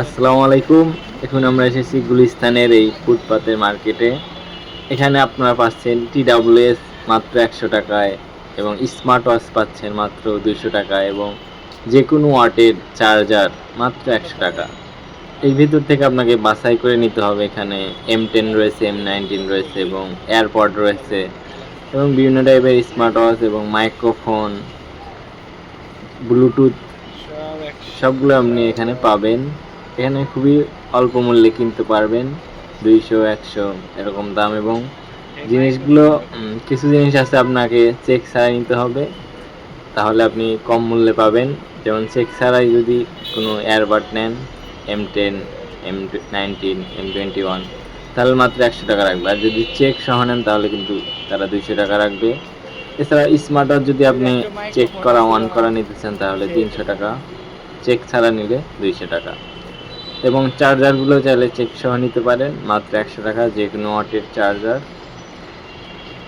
আসসালামু আলাইকুম। এখন আমরা এসেছি গুলিস্তানের এই ফুটপাতের মার্কেটে। এখানে আপনারা পাচ্ছেন টি এস মাত্র একশো টাকায় এবং স্মার্ট ওয়াচ পাচ্ছেন মাত্র দুশো টাকায় এবং যে কোনো ওয়াটের চার্জার মাত্র একশো টাকা। এই ভিতর থেকে আপনাকে বাছাই করে নিতে হবে এখানে এম টেন রয়েছে, এম নাইনটিন রয়েছে এবং এয়ারপড রয়েছে এবং বিভিন্ন টাইপের স্মার্ট ওয়াচ এবং মাইক্রোফোন, ব্লুটুথ, সবগুলো আপনি এখানে পাবেন। এখানে খুবই অল্প মূল্যে কিনতে পারবেন। দুইশো, একশো, এরকম দাম এবং জিনিসগুলো কিছু জিনিস আছে আপনাকে চেক ছাড়াই নিতে হবে। তাহলে আপনি কম মূল্যে পাবেন। যেমন চেক ছাড়াই যদি কোনো এয়ারবাড নেন M ten M nineteen M twenty one তাহলে মাত্র একশো টাকা রাখবে। আর যদি চেক সহ নেন, তাহলে কিন্তু তারা দুইশো টাকা রাখবে। এছাড়া স্মার্ট ওয়াচ যদি আপনি চেক করা অন করা নিতে চান, তাহলে তিনশো টাকা। চেক ছাড়া নিলে দুইশো টাকা। এবং চার্জারগুলো চাইলে চেক সহ নিতে পারেন, মাত্র একশো টাকা যে কোনো ওয়াটের চার্জার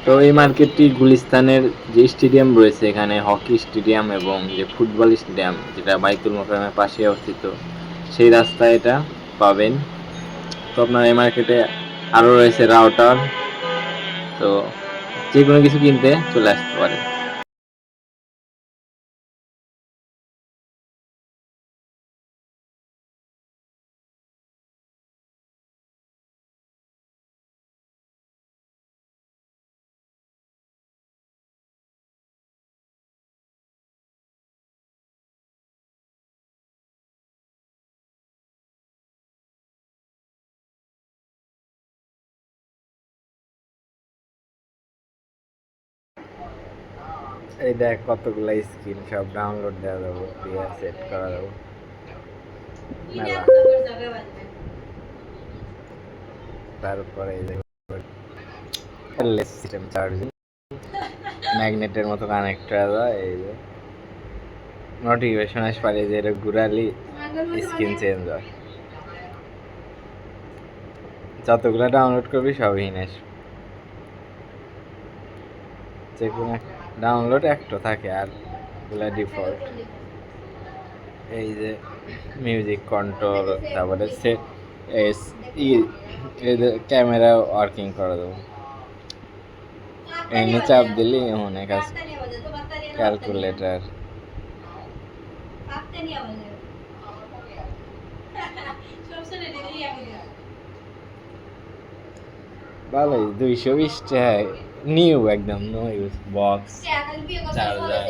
তো এই মার্কেটটি গুলিস্তানের যে স্টেডিয়াম রয়েছে এখানে, হকি স্টেডিয়াম এবং যে ফুটবল স্টেডিয়াম, যেটা বাইতুল মোকামের পাশে অবস্থিত, সেই রাস্তায় এটা পাবেন। তো আপনার এই মার্কেটে আরও রয়েছে রাউটার তো যে কোনো কিছু কিনতে চলে আসতে পারেন। এই দেখ কতগুলো স্ক্রিন সব ডাউনলোড দেওয়া যাব দিয়ে সেট করা যাব। তারপরে সিস্টেম চার্জিং ম্যাগনেটের মতো কানেক্ট করা যায় এই যে। নোটিফিকেশন আসে পারে যে এটা ঘুরালি স্ক্রিন চেঞ্জ হয়। যতগুলো ডাউনলোড করবি সবই নেস যে কোনো ডাউনলোড একটা থাকে আরগুলা ডিফল্ট এই যে মিউজিক কন্ট্রোল তারপরে সেট ক্যামেরা ওয়ার্কিং করে দেবো। এমনি চাপ দিলি অনেক কাজ ক্যালকুলেটার ভালোই, দুইশো বিশ টাকা নিউ একদম নো ইউজ বক্স চার্জার